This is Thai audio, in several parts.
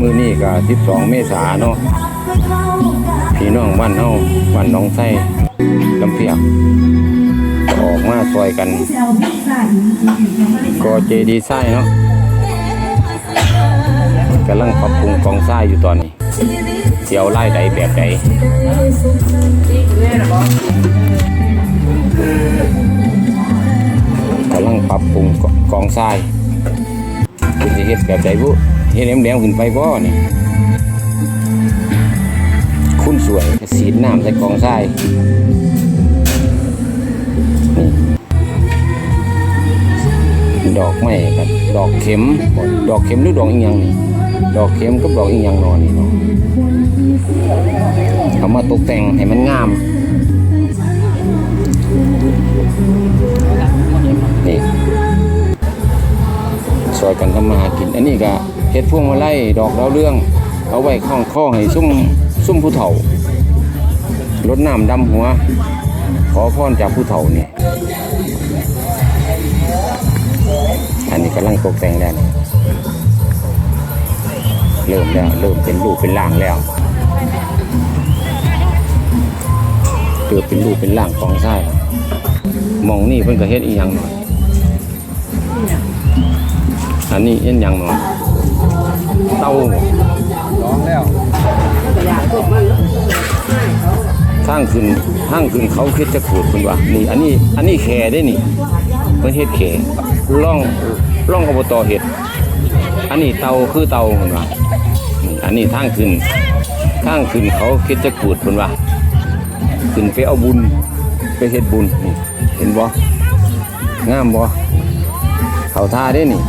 มือนี่ก็12 เมษาเนาะพี่น้องบ้านเฮาบ้านหนองไส้ลำเพียกออกมาซอยกัน ก็เจดีไส้เนาะกำลังปรับปรุงกองทรายอยู่ตอนนี้เสียวไล่ใดแบบใดกำลังปรับปรุงกองทรายคุณจะเฮ็ดแบบใดบุ เฮ็ดแหลมๆขึ้นไปบ่นี่คุณสวยสีน้ำใส่กองทรายนี่ดอกไม้กับดอกเข็มดอกเข็มหรือดอกอีหยังนี่ดอกเข็มกับดอกอีหยังนอนนี่เนาะเขามาตกแต่งให้มันงามนี่ซอยกันทำมาหากินอันนี้ก็ เฮ็ดพวงมาลัยดอกดาวเรือง เอาไว้ข้องข้อให้ซุ่มซุ่มผู้เฒ่ารดน้ำดำหัว ขอพรจากผู้เฒ่าเนี่ยอันนี้กำลังตกแต่งแล้วเริ่มแล้วเริ่มเป็นรูปเป็นร่างแล้วเกิดเป็นรูปเป็นร่างกองทรายมองนี่เพิ่นก็เฮ็ดอีหยังหน่อยอันนี้เอ็นยังหน่อย เตาร้องแล้วทางขึ้นทางขึ้นเขาคิดจะขูดคุณว่านี่อันนี้อันนี้แขได้นี่เพิ่นเฮ็ดแขร่องร่องอบตเฮ็ด อันนี้เตาคือเตาคุณว่านี่อันนี้ทางขึ้นทางขึ้นเขาคิดจะขูดคุณว่าขึ้นไปเอาบุญไปเฮ็ดบุญเห็นบ่งามบ่เขาท่าได้นี่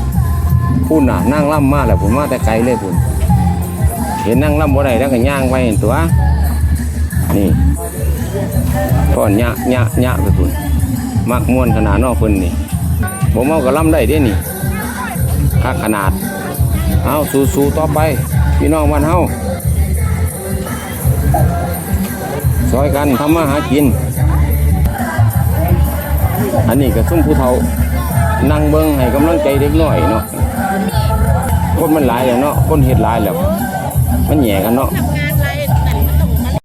พูดน่ะนั่งล่ำมาแล้วผมมาแต่ไกลเลยพุ่นเห็นนั่งล่ำบ่ได้แล้วก็ย่างไปเห็นตัว นี่ก่อนยะยะยะไปพุ่นมักม่วนขนาดนอกเพิ่นนี่บ่เมาก็ล่ำได้เด้นี่คักขนาดเอาสู้ๆต่อไป พี่น้องบ้านเฮาซอยกันทำมาหากิน อันนี้ก็ซุ่มผู้เฒ่า นั่งเบิ้งให้กำลังใจเด็กน้อยเนาะคนมันหลายแล้วเนาะคนเห็ดหลายแล้วมันแย่กันเนาะ